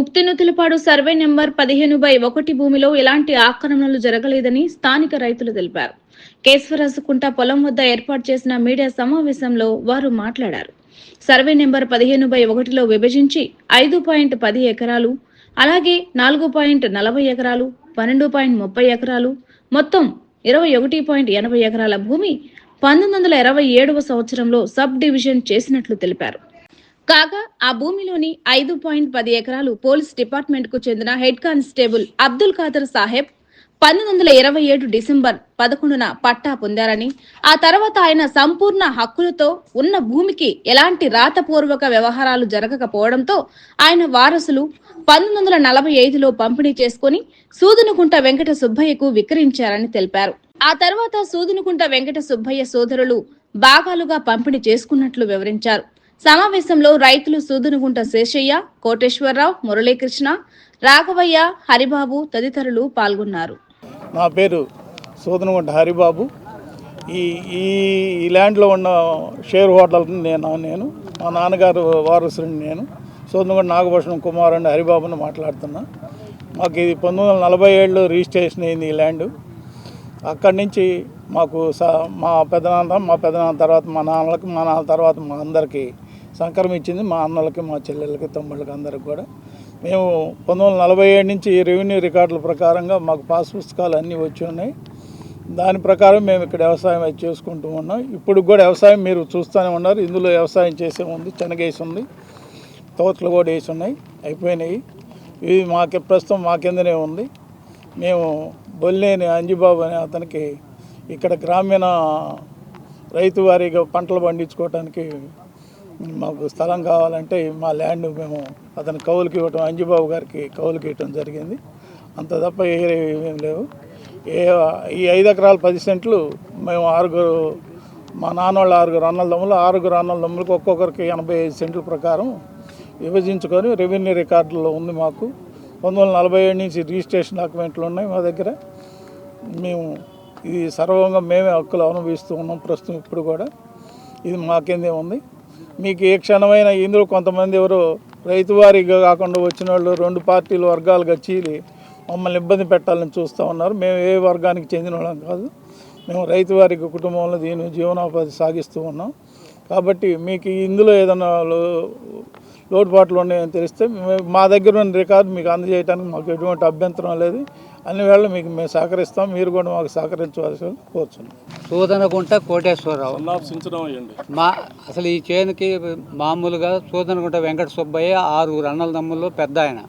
ముక్తినుతులపాడు survey number పదిహేను by ఒకటి భూమిలో ఎలాంటి ఆక్రమణలు జరగలేదని స్థానిక రైతులు తెలిపారు. కేశవరాజుకుంట పొలం వద్ద ఏర్పాటు చేసిన మీడియా సమావేశంలో వారు మాట్లాడారు. సర్వే నెంబర్ పదిహేను బై ఒకటిలో విభజించి ఐదు పాయింట్ పది ఎకరాలు అలాగే నాలుగు పాయింట్ నలభై ఎకరాలు పన్నెండు పాయింట్ ముప్పై ఎకరాలు మొత్తం ఇరవై ఒకటి పాయింట్ ఎనభై ఎకరాల భూమి పంతొమ్మిది వందల ఇరవై ఏడవ సంవత్సరంలో సబ్ డివిజన్ చేసినట్లు తెలిపారు. కాగా ఆ భూమిలోని ఐదు పాయింట్ పది ఎకరాలు పోలీస్ డిపార్ట్మెంట్కు చెందిన హెడ్ కానిస్టేబుల్ అబ్దుల్ ఖాదర్ సాహెబ్ పంతొమ్మిది వందల ఇరవై ఏడు డిసెంబర్ పదకొండున పట్టా పొందారని ఆ తర్వాత ఆయన సంపూర్ణ హక్కులతో ఉన్న భూమికి ఎలాంటి రాతపూర్వక వ్యవహారాలు జరగకపోవడంతో ఆయన వారసులు పంతొమ్మిది వందల నలభై ఐదులో పంపిణీ చేసుకుని సూదునుకుంట వెంకట సుబ్బయ్యకు విక్రయించారని తెలిపారు. ఆ తర్వాత సూదునుకుంట వెంకట సుబ్బయ్య సోదరులు భాగాలుగా పంపిణీ చేసుకున్నట్లు వివరించారు. సమావేశంలో రైతులు సూదునుగుంట శేషయ్య కోటేశ్వరరావు మురళీకృష్ణ రాఘవయ్య హరిబాబు తదితరులు పాల్గొన్నారు. నా పేరు సోదనగుంట హరిబాబు. ఈ ఈ ల్యాండ్లో ఉన్న షేర్ హోటల్ని నేను నేను మా నాన్నగారు వారసుని నేను సోదనగుంట నాగభూషణం కుమార్ అండ్ హరిబాబుని మాట్లాడుతున్నా. మాకు ఇది పంతొమ్మిది వందల నలభై ఏడులో రిజిస్ట్రేషన్ అయింది ఈ ల్యాండ్. అక్కడి నుంచి మాకు స మా పెదనాన్న మా పెదనాన్న తర్వాత మా నాన్నలకి మా నాన్న తర్వాత మా అందరికీ సంక్రమించింది మా అన్నలకి మా చెల్లెళ్ళకి తమ్ముళ్ళకి అందరికి కూడా. మేము పంతొమ్మిది వందల నలభై ఏడు నుంచి రెవెన్యూ రికార్డుల ప్రకారంగా మాకు పాస్ పుస్తకాలు అన్నీ వచ్చి ఉన్నాయి. దాని ప్రకారం మేము ఇక్కడ వ్యవసాయం అది చేసుకుంటూ ఉన్నాం. ఇప్పుడు కూడా వ్యవసాయం మీరు చూస్తూనే ఉన్నారు. ఇందులో వ్యవసాయం చేసే ఉంది శనగేసి ఉంది తోటలు కూడా వేసి ఉన్నాయి అయిపోయినాయి. ఇది మాకు ప్రస్తుతం మా కిందనే ఉంది. మేము బొల్లేని అంజిబాబు అనే అతనికి ఇక్కడ గ్రామీణ రైతు వారీగా పంటలు పండించుకోవటానికి మాకు స్థలం కావాలంటే మా ల్యాండ్ మేము అతను కౌలుకి ఇవ్వటం అంజుబాబు గారికి కౌలుకి ఇవ్వటం జరిగింది. అంత తప్ప ఏ ఏం లేవు. ఏ ఈ ఐదు ఎకరాలు పది సెంట్లు మేము ఆరుగురు మా నాన్నోళ్ళ ఆరుగురు అన్నల దమ్ములు ఆరుగురు అన్నల దమ్ములకు ఒక్కొక్కరికి ఎనభై ఐదు సెంట్ల ప్రకారం విభజించుకొని రెవెన్యూ రికార్డులో ఉంది మాకు. పంతొమ్మిది వందల నలభై ఏడు నుంచి రిజిస్ట్రేషన్ డాక్యుమెంట్లు ఉన్నాయి మా దగ్గర. మేము ఇది సర్వంగా మేమే హక్కులు అనుభవిస్తూ ఉన్నాం ప్రస్తుతం ఇప్పుడు కూడా. ఇది మాకేందే ఉంది. మీకు ఏ క్షణమైన ఇందులో కొంతమంది ఎవరు రైతువారీగా కాకుండా వచ్చిన వాళ్ళు రెండు పార్టీలు వర్గాలుగా చీలి మమ్మల్ని ఇబ్బంది పెట్టాలని చూస్తూ ఉన్నారు. మేము ఏ వర్గానికి చెందిన వాళ్ళం కాదు. మేము రైతు వారికి కుటుంబంలో దీని జీవనోపాధి సాగిస్తూ ఉన్నాం. కాబట్టి మీకు ఇందులో ఏదైనా లోటుపాట్లు ఉన్నాయని తెలిస్తే మా దగ్గర ఉన్న రికార్డు మీకు అందజేయడానికి మాకు ఎటువంటి అభ్యంతరం లేదు. అన్ని వేళ మీకు మేము సహకరిస్తాం. మీరు కూడా మాకు సహకరించవలసి కోరుచున్నాం. సూదనగుంట కోటేశ్వరరావు. మా అసలు ఈ చేనుకి మామూలుగా సూదనగుంట వెంకట సుబ్బయ్య ఆరుగురు అన్నల తమ్ముల్లో పెద్ద ఆయన.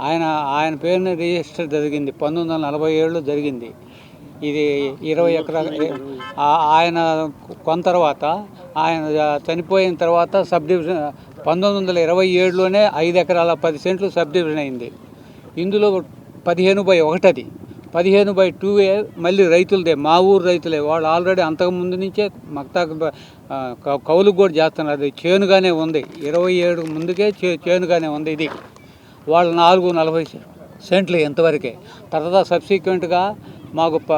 ఆయన ఆయన పేరుని రిజిస్టర్ జరిగింది. పంతొమ్మిది వందల నలభై ఏడులో జరిగింది. ఇది ఇరవై ఎకరాల ఆయన కొన్న తర్వాత ఆయన చనిపోయిన తర్వాత సబ్ డివిజన్ పంతొమ్మిది వందల ఇరవై ఏడులోనే ఐదు ఎకరాల పది సెంట్లు సబ్ డివిజన్ అయింది. ఇందులో పదిహేను బై ఒకటది. పదిహేను బై టూ ఏ మళ్ళీ రైతులదే. మా ఊరు రైతులే. వాళ్ళు ఆల్రెడీ అంతకుముందు నుంచే మక్తా కౌలు కూడా చేస్తున్నారు. అది చేనుగానే ఉంది. ఇరవై ఏడు ముందుకే చే చేనుగానే ఉంది ఇది. వాళ్ళు నాలుగు నలభై సెంట్లు ఇంతవరకే. తర్వాత సబ్సిక్వెంట్గా మాకు ప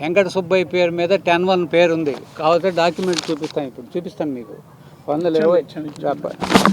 వెంకట సుబ్బయ్య పేరు మీద టెన్ వన్ పేరు ఉంది కాబట్టి డాక్యుమెంట్ చూపిస్తాను ఇప్పుడు. చూపిస్తాను మీకు. వందల ఇరవై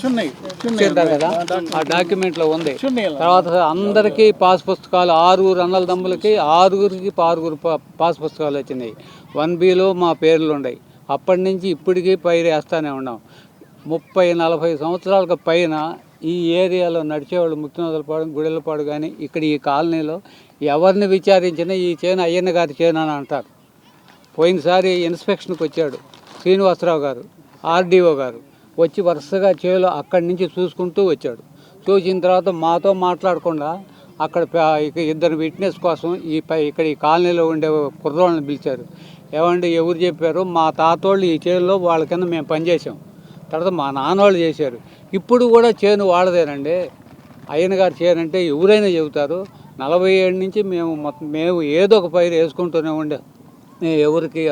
చున్నాయి ఇచ్చింటారు కదా? ఆ డాక్యుమెంట్లో ఉంది. తర్వాత అందరికీ పాస్ పుస్తకాలు ఆరుగురు అన్నల దమ్ములకి ఆరుగురికి ఆరుగురు పాస్ పుస్తకాలు వచ్చినాయి. వన్ బిలో మా పేర్లు ఉన్నాయి అప్పటి నుంచి ఇప్పటికీ పైరు వేస్తూనే ఉన్నాం. ముప్పై నలభై సంవత్సరాలకు పైన ఈ ఏరియాలో నడిచేవాళ్ళు ముత్తినోదలపాడు గుడెలపాడు కానీ ఇక్కడ ఈ కాలనీలో ఎవరిని విచారించినా ఈ చేను అయ్యన్న గారి చేను అని అంటారు. పోయినసారి ఇన్స్పెక్షన్కి వచ్చాడు శ్రీనివాసరావు గారు. ఆర్డీఓ గారు వచ్చి వరుసగా చేలో అక్కడి నుంచి చూసుకుంటూ వచ్చాడు. చూసిన తర్వాత మాతో మాట్లాడకుండా అక్కడ ఇద్దరు విట్నెస్ కోసం ఈ పై ఇక్కడ ఈ కాలనీలో ఉండే కుర్రోళ్ళని పిలిచారు. ఏమంటే ఎవరు చెప్పారు? మా తాతోళ్ళు ఈ చేనులో వాళ్ళ కింద మేము పనిచేసాం తర్వాత మా నాన్నోళ్ళు చేశారు. ఇప్పుడు కూడా చేను వాళ్ళదేనండి. అయ్యన గారు చేను అంటే ఎవరైనా చెబుతారు. నలభై ఏడు నుంచి మేము మేము ఏదో ఒక పైరు వేసుకుంటూనే ఉండే. ఎవరికి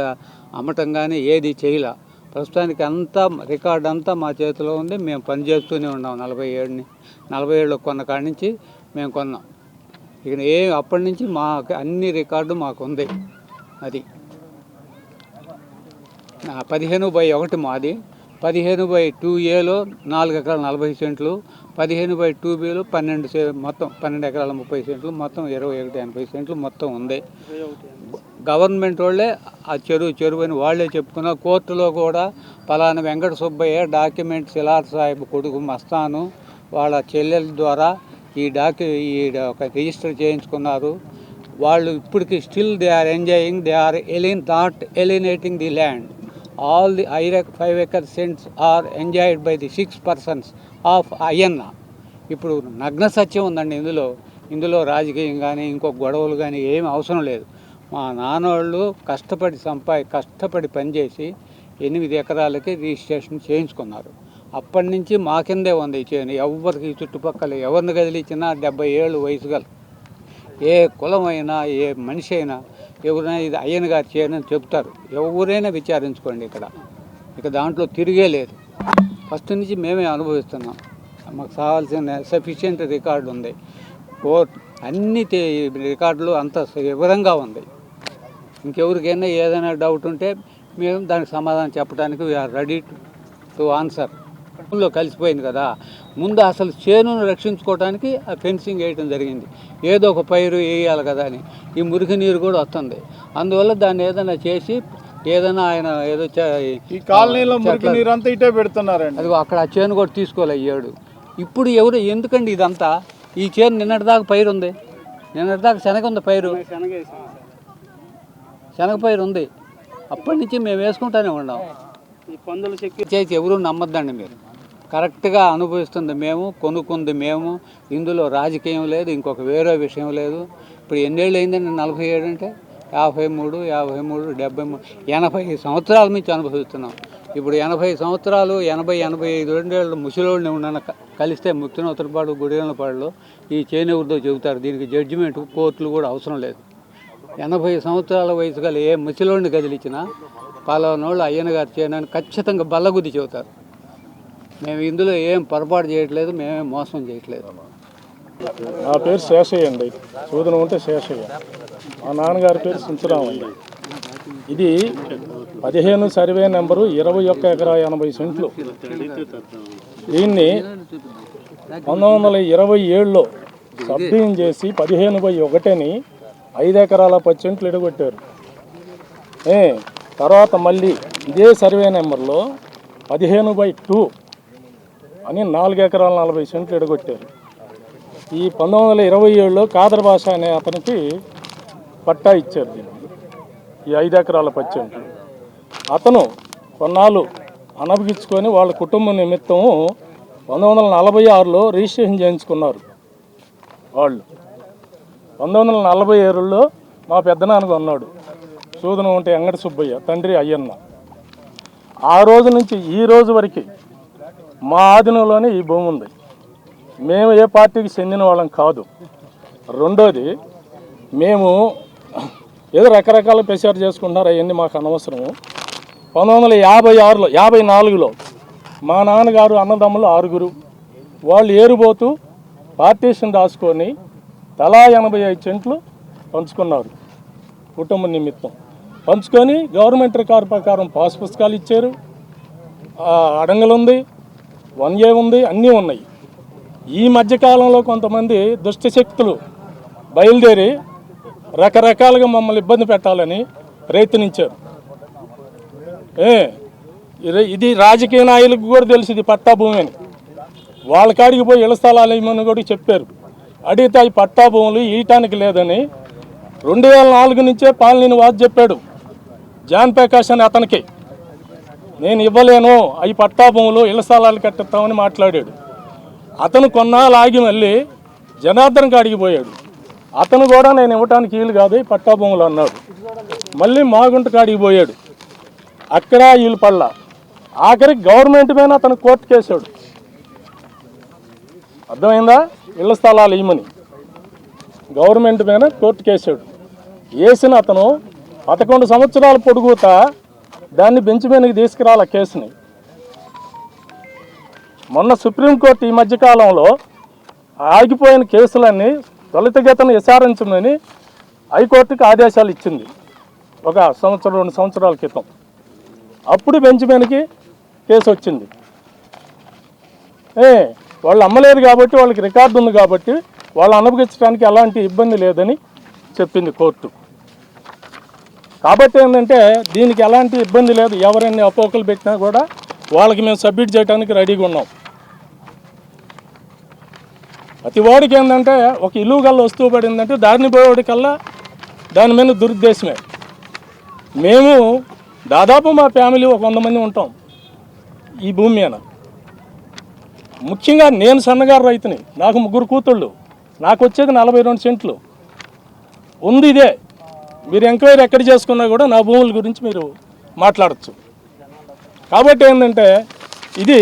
అమ్మటం కానీ ఏది చేయలే. ప్రస్తుతానికి అంతా రికార్డ్ అంతా మా చేతిలో ఉంది. మేము పని చేస్తూనే ఉన్నాం నలభై ఏడుని. నలభై ఏడులో కొన్న కాడి నుంచి మేము కొన్నాం. ఇక ఏ అప్పటి నుంచి మాకు అన్ని రికార్డు మాకు ఉంది అది పదిహేను బై ఒకటి మాది. పదిహేను బై టూ ఏలో నాలుగు ఎకరాల నలభై సెంట్లు పదిహేను బై టూ బిలో పన్నెండు సే- మొత్తం పన్నెండు ఎకరాల ముప్పై సెంట్లు మొత్తం ఇరవై ఒకటి ఎనభై సెంట్లు మొత్తం ఉంది. గవర్నమెంట్ వాళ్ళే ఆ చెరువు చెరువు అని వాళ్ళే చెప్పుకున్న కోర్టులో కూడా పలానా వెంకట సుబ్బయ్య డాక్యుమెంట్ సిలార్ సాహెబ్ కొడుకు మస్తాను వాళ్ళ చెల్లెల ద్వారా ఈ డాక్యు ఈ ఒక రిజిస్టర్ చేయించుకున్నారు. వాళ్ళు ఇప్పటికి still they are enjoying they are alien not alienating the land. All the ఐరక్ five acre cents are enjoyed by the six persons of Ayyanna ఇప్పుడు నగ్న సత్యం ఉందండి ఇందులో. ఇందులో రాజకీయం కానీ ఇంకో గొడవలు కానీ ఏమి అవసరం లేదు. మా నాన్నోళ్ళు కష్టపడి సంపాయి కష్టపడి పనిచేసి ఎనిమిది ఎకరాలకి రిజిస్ట్రేషన్ చేయించుకున్నారు. అప్పటి నుంచి మా కిందే ఉంది చేయను ఎవరికి చుట్టుపక్కల ఎవరిని కదిలించినా డెబ్బై ఏళ్ళు వయసు గల. ఏ కులమైనా ఏ మనిషి అయినా ఎవరైనా ఇది అయ్యన గారు చేయనని చెప్తారు ఎవరైనా విచారించుకోండి ఇక్కడ. ఇక దాంట్లో తిరిగే లేదు. ఫస్ట్ నుంచి మేమే అనుభవిస్తున్నాం. మాకు కావాల్సిన సఫిషియంట్ రికార్డు ఉంది. కోర్ట్ అన్ని రికార్డులు అంత వివరంగా ఉంది. ఇంకెవరికైనా ఏదైనా డౌట్ ఉంటే మేము దానికి సమాధానం చెప్పడానికి వీఆర్ రెడీ టు ఆన్సర్ లో కలిసిపోయింది కదా ముందు అసలు చేనును రక్షించుకోవడానికి ఆ ఫెన్సింగ్ వేయడం జరిగింది. ఏదో ఒక పైరు వేయాలి కదా అని. ఈ మురికి నీరు కూడా వస్తుంది. అందువల్ల దాన్ని ఏదైనా చేసి ఏదైనా ఆయన ఏదో ఈ కాలనీలో మురికి నీరు అంతా ఇటే పెడుతున్నారండి. అది అక్కడ ఆ చేను కూడా తీసుకోలే అయ్యాడు ఇప్పుడు ఎవరు ఎందుకండి ఇదంతా? ఈ చేను నిన్నటిదాకా పైరు ఉంది. నిన్నటిదాకా శనగ ఉంది పైరు. శనగ పైరు ఉంది. అప్పటి నుంచి మేము వేసుకుంటానే ఉన్నాం. చేసి ఎవరు నమ్మద్దండి మీరు. కరెక్ట్గా అనుభవిస్తుంది మేము కొనుక్కుంది మేము. ఇందులో రాజకీయం లేదు ఇంకొక వేరే విషయం లేదు. ఇప్పుడు ఎన్నేళ్ళు అయిందండి నలభై ఏడు అంటే? యాభై మూడు యాభై మూడు డెబ్బై మూడు ఎనభై సంవత్సరాల నుంచి అనుభవిస్తున్నాం. ఇప్పుడు ఎనభై సంవత్సరాలు ఎనభై ఎనభై ఐదు రెండేళ్ళు ముసలోడిని ఉన్న కలిస్తే ముక్తినోత్తరపాడు గుడిగలపాడులో ఈ చేనెవరిదో చెబుతారు దీనికి జడ్జిమెంట్ కోర్టులు కూడా అవసరం లేదు. ఎనభై సంవత్సరాల వయసు గల ఏ ముసలోడిని కదిలించినా పలానోళ్ళు అయ్యన గారు చేయడానికి ఖచ్చితంగా బల్లగుద్ది చెబుతారు. మేము ఇందులో ఏం పొరపాటు చేయట్లేదు మేమేం మోసం చేయట్లేదు. నా పేరు శేషయ్య అండి. సూదన ఉంటే శేషయ్య. మా నాన్నగారి పేరు సుంచురామయ్య ఇది పదిహేను సర్వే నెంబరు ఇరవై ఒక్క ఎకరా ఎనభై సెంట్లు. దీన్ని పంతొమ్మిది వందల ఇరవై ఏడులో సబ్డివిజన్ చేసి పదిహేను బై ఒకటిని ఐదు ఎకరాల పది సెంట్లు ఎడగొట్టారు. తర్వాత మళ్ళీ ఇదే సర్వే నెంబర్లో పదిహేను బై టూ అని నాలుగు ఎకరాల నలభై సెంట్లు ఎడగొట్టారు. ఈ పంతొమ్మిది వందల ఇరవై ఏడులో కాదర్ భాష అనే అతనికి పట్టా ఇచ్చారు దీనికి ఈ ఐదు ఎకరాల పచ్చెంట్లు అతను కొన్నాళ్ళు అనభగించుకొని వాళ్ళ కుటుంబ నిమిత్తం పంతొమ్మిది వందల నలభై ఆరులో రిజిస్ట్రేషన్ చేయించుకున్నారు వాళ్ళు. పంతొమ్మిది వందల నలభై ఏడులో మా పెద్దనాన్న ఉన్నాడు సూదనం ఉంటే ఎంగడి సుబ్బయ్య తండ్రి అయ్యన్న. ఆ రోజు నుంచి ఈ రోజు వరకు మా ఆధీనంలోనే ఈ భూమి ఉంది. మేము ఏ పార్టీకి చెందిన వాళ్ళం కాదు. రెండోది మేము ఏదో రకరకాల ప్రచారం చేసుకుంటున్నారు అవన్నీ మాకు అనవసరము పంతొమ్మిది వందల యాభై ఆరులో యాభై నాలుగులో మా నాన్నగారు అన్నదమ్ములు ఆరుగురు వాళ్ళు ఏరుబోతూ పార్టీషన్ రాసుకొని తలా ఎనభై ఐదు సెంట్లు పంచుకున్నారు కుటుంబ నిమిత్తం. పంచుకొని గవర్నమెంట్ రికార్డు ప్రకారం పాస్ పుస్తకాలు ఇచ్చారు. ఆ, అడంగలు ఉంది వన్ ఏ ఉంది అన్నీ ఉన్నాయి. ఈ మధ్యకాలంలో కొంతమంది దుష్ట శక్తులు బయలుదేరి రకరకాలుగా మమ్మల్ని ఇబ్బంది పెట్టాలని ప్రయత్నించారు. ఏ ఇది- రాజకీయ నాయకులకు కూడా తెలుసు ఇది పట్టా భూమి అని. వాళ్ళ కాడికి పోయి ఇళ్ళ స్థలాలు ఏమని కూడా చెప్పారు. అడిగితే ఈ పట్టా భూములు ఇయటానికి లేదని రెండు వేల నాలుగు నుంచే పాలనీని వాజ్ చెప్పాడు. జాన్ ప్రకాష్ అని అతనికి. నేను ఇవ్వలేను. అవి పట్టా భూములు ఇళ్ళ స్థలాలు కట్టిస్తామని మాట్లాడాడు. అతను కొన్నాళ్ళు ఆగి మళ్ళీ జనార్దన్ కాడికి పోయాడు అతను కూడా నేను ఇవ్వటానికి వీలు కాదు పట్టా భూములు అన్నాడు. మళ్ళీ మాగుంట కాడికి పోయాడు. అక్కడ వీళ్ళు పళ్ళ ఆఖరికి గవర్నమెంట్ మీద అతను కోర్టు కేసాడు. అర్థమైందా? ఇళ్ళ స్థలాలు ఇవ్వమని. గవర్నమెంట్ పైన కోర్టు కేసాడు. వేసిన అతను పదకొండు సంవత్సరాల పొడుగుతా దాన్ని బెంచ్ మీదకి తీసుకురాల కేసుని. మొన్న సుప్రీంకోర్టు ఈ మధ్యకాలంలో ఆగిపోయిన కేసులన్నీ త్వరితగతిన విచారించమని హైకోర్టుకు ఆదేశాలు ఇచ్చింది. ఒక సంవత్సరం రెండు సంవత్సరాల క్రితం. అప్పుడు బెంచ్ మీదకి కేసు వచ్చింది. ఏ వాళ్ళు అమ్మలేదు కాబట్టి వాళ్ళకి రికార్డు ఉంది కాబట్టి వాళ్ళు అనుభవించడానికి ఎలాంటి ఇబ్బంది లేదని చెప్పింది కోర్టు. కాబట్టి ఏంటంటే దీనికి ఎలాంటి ఇబ్బంది లేదు. ఎవరైనా అపోకలు పెట్టినా కూడా వాళ్ళకి మేము సబ్మిట్ చేయడానికి రెడీగా ఉన్నాం. ప్రతి వాడికి ఏంటంటే ఒక ఇల్లు కల్లా వస్తువు పడిందంటే దారిని పోయేవాడికల్లా దాని మీద దురుద్దేశమే. మేము దాదాపు మా ఫ్యామిలీ ఒక వంద మంది ఉంటాం ఈ భూమి మీద. ముఖ్యంగా నేను సన్నగారు రైతుని నాకు ముగ్గురు కూతుళ్ళు నాకు వచ్చేది నలభై రెండు సెంట్లు. ఉంది ఇదే. మీరు ఎంక్వైరీ ఎక్కడ చేసుకున్నా కూడా నా భూముల గురించి మీరు మాట్లాడచ్చు. కాబట్టి ఏంటంటే ఇది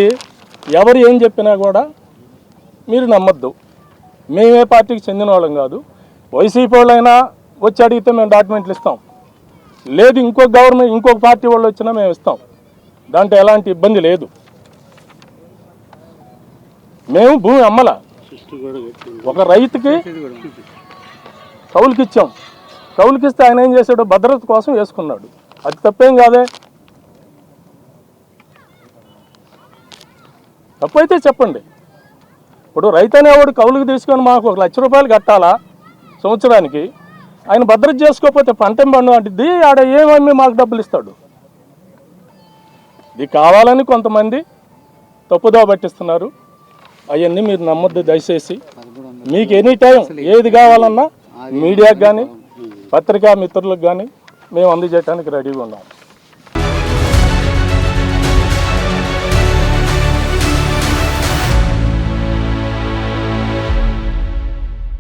ఎవరు ఏం చెప్పినా కూడా మీరు నమ్మద్దు. మేమే పార్టీకి చెందిన వాళ్ళం కాదు. వైసీపీ వాళ్ళైనా వచ్చి అడిగితే మేము డాక్యుమెంట్లు ఇస్తాం. లేదు ఇంకొక గవర్నమెంట్ ఇంకొక పార్టీ వాళ్ళు వచ్చినా మేము ఇస్తాం. దాంట్లో ఎలాంటి ఇబ్బంది లేదు. మేము భూమి అమ్మల. ఒక రైతుకి కౌలుకి ఇచ్చాం కౌలుకి ఇస్తే ఆయన ఏం చేశాడు భద్రత కోసం వేసుకున్నాడు. అది తప్పేం కాదే? తప్పైతే చెప్పండి. ఇప్పుడు రైతు అనేవాడు కౌలుకి తీసుకొని మాకు ఒక లక్ష రూపాయలు కట్టాలా సంవత్సరానికి? ఆయన భద్రత చేసుకోకపోతే పంట పండు అంటే ఆడ ఏమమ్మి మాకు డబ్బులు ఇస్తాడు? ఇది కావాలని కొంతమంది తప్పుదో పట్టిస్తున్నారు. అవన్నీ మీరు నమ్మొద్దు దయచేసి. మీకు ఎనీ టైం ఏది కావాలన్నా మీడియాకి కానీ పత్రికా మిత్రులకు కానీ మేము అందజేయడానికి రెడీగా ఉన్నాం.